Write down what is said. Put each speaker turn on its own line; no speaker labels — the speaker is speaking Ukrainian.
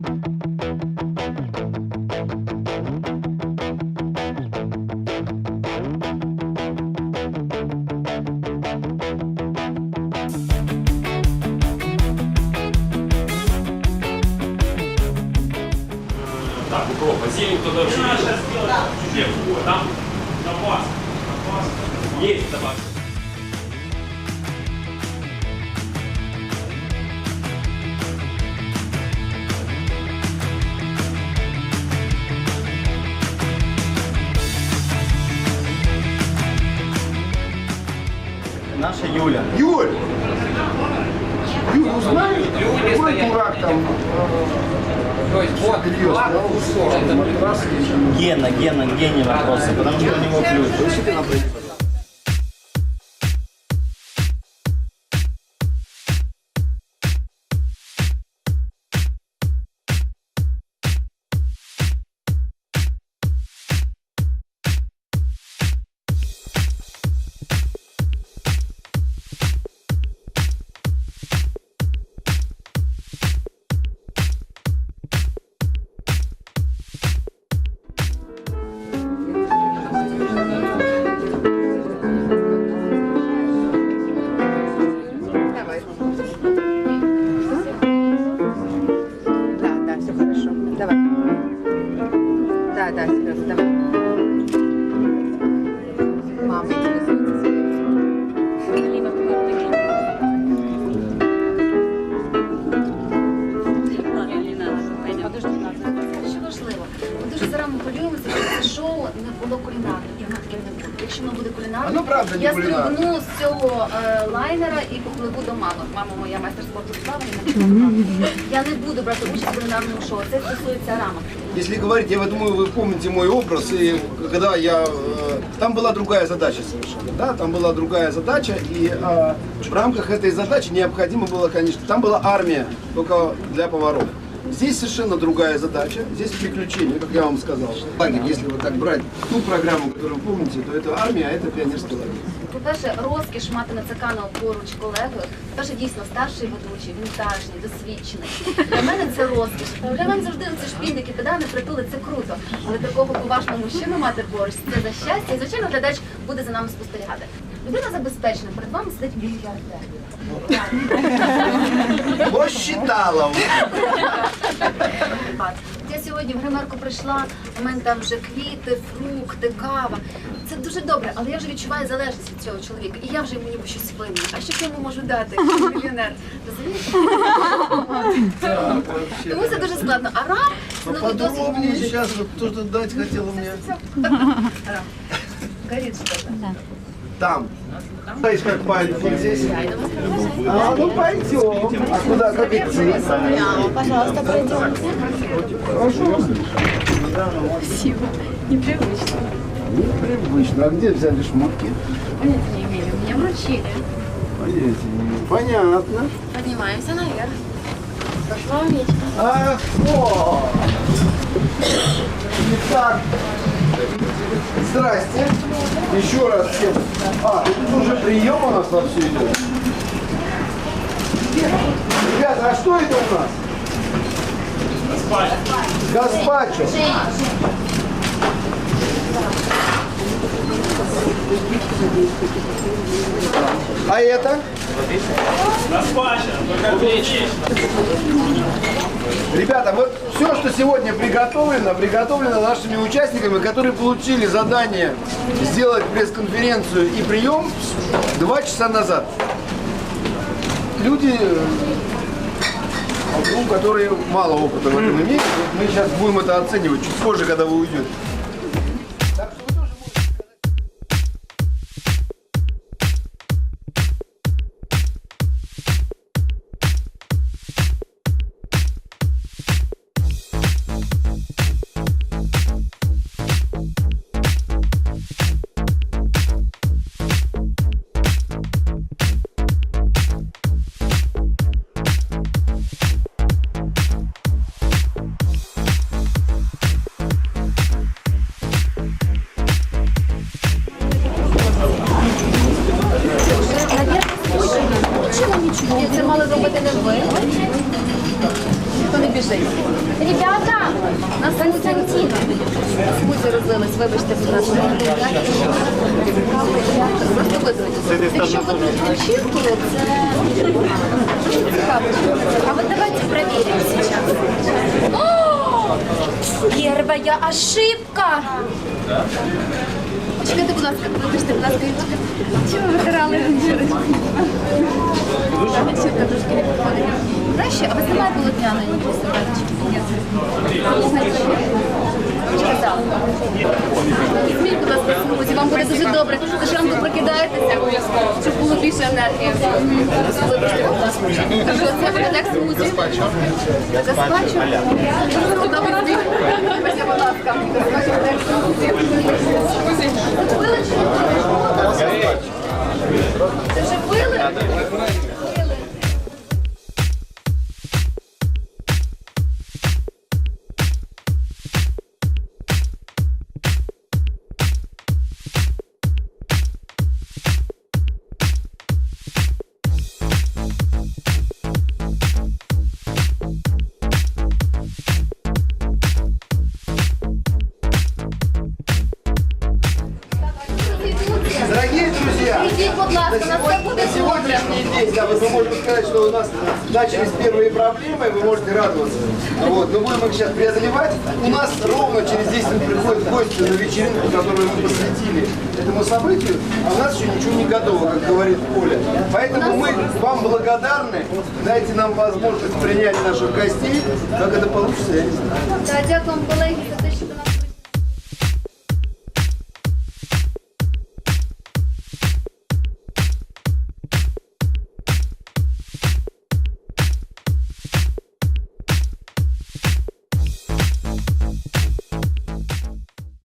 Так. Зелень кто-то вообще видел? Нет. Там? Есть табак.
Юля.
Юль! Юль, узнай, знаешь, какой дурак там?
То есть вот ушел. Это.
Гена, Гена, гений вопросы, потому что у него ключ.
Да, Сережа, давай. Мама интересуется.
Що важливо, ми дуже зараз ми полюємося, щоб це шоу не було кулінарне, і воно не буде. Якщо воно буде кулінарне,
Воно правда не
я
кулінарне.
стрибну з цього е, лайнера і попливу до мами. Мама моя майстер спорту з плавання, я не буду. Я не буду брати участь в кулінарному шоу. Це стосується рамок.
Если говорить, я думаю, вы помните мой образ, и когда я... э, Там была другая задача совершенно, да, там была другая задача, и э, в рамках этой задачи необходимо было, конечно, там была армия, только для поваров. Здесь совершенно другая задача, здесь приключения, как я вам сказал. Лагерь, если вот так брать ту программу, которую вы помните, то это армия, а это пионерский лагерь.
По-перше, розкіш мати нацекана поруч колегою. По-перше, дійсно старший ведучий, вінтажний, досвідчений. Для мене це розкіш. Для мене завжди ці шпільники, педани, притули, це круто. Але такого поважного мужчину мати поруч це за щастя. І звичайно, глядач буде за нами спостерігати. Людина забезпечена, перед вами сидить мільярдер.
Посчитала.
Сьогодні в гримерку прийшла, у мене там вже квіти, фрукти, кава. Це дуже добре, але я вже відчуваю залежність від цього чоловіка. І я вже йому ніби щось винна. А що я йому можу дати, мільйонер? Розумієш? Тому це дуже складно. А рам це новий досвід
Поподробнее
мужик.
сейчас, вот кто-то дать хотел мне.
Рам. Что-то.
Там. Знаешь, как памятник здесь? А, ну пойдем. А куда, как идти?
Пожалуйста, пройдем.
Непривычно. А где взяли шмотки?
Понятия не имею. Мне вручили.
Понятия не имею. Понятно.
Поднимаемся наверх. Хорошего вечера.
Ах, вот. Итак, здрасте. Еще раз всем. А, тут уже прием у нас вовсю идет. Ребята, а что это у нас? Гаспачо. А это? Ребята, вот все, что сегодня приготовлено, приготовлено нашими участниками, которые получили задание сделать пресс-конференцию и прием два часа назад. Люди, э, ну, которые мало опыта в этом имеют, мы сейчас будем это оценивать чуть позже, когда вы уйдете. Давайте не ви. Ніхто не біжить.
Ребята, на Константина. Смузі розлились, вибачте, будь ласка. Просто визвольте. Якщо ви тут училки, це. А вот давайте проверим сейчас. О! Первая ошибка! Почекайте, будь ласка, вибачте, будь ласка, чим ви витирали жіночку? Вечірка трошки не підходить. Краще, а ви знімаєте полотняної Сказала. Візьміть, будь ласка, смузі, вам буде дуже добре. Зранку прокидаєтеся, щоб було більше енергії. Вибачте, будь ласка. Кажу, це як смузі. Гаспачо? Сміх. Вибачте, будь ласка. Гаспачо як смузі. Це вже пили? На
сегодняшний день, да, вы можете сказать, что у нас начались первые проблемы, вы можете радоваться. Вот, но будем их сейчас преодолевать. У нас ровно через 10 минут приходят гости на вечеринку, которую мы посвятили этому событию, а у нас еще ничего не готово, как говорит Оля. Поэтому мы вам благодарны. Дайте нам возможность принять наших гостей. Как это получится, я не знаю.
Так, дякую вам,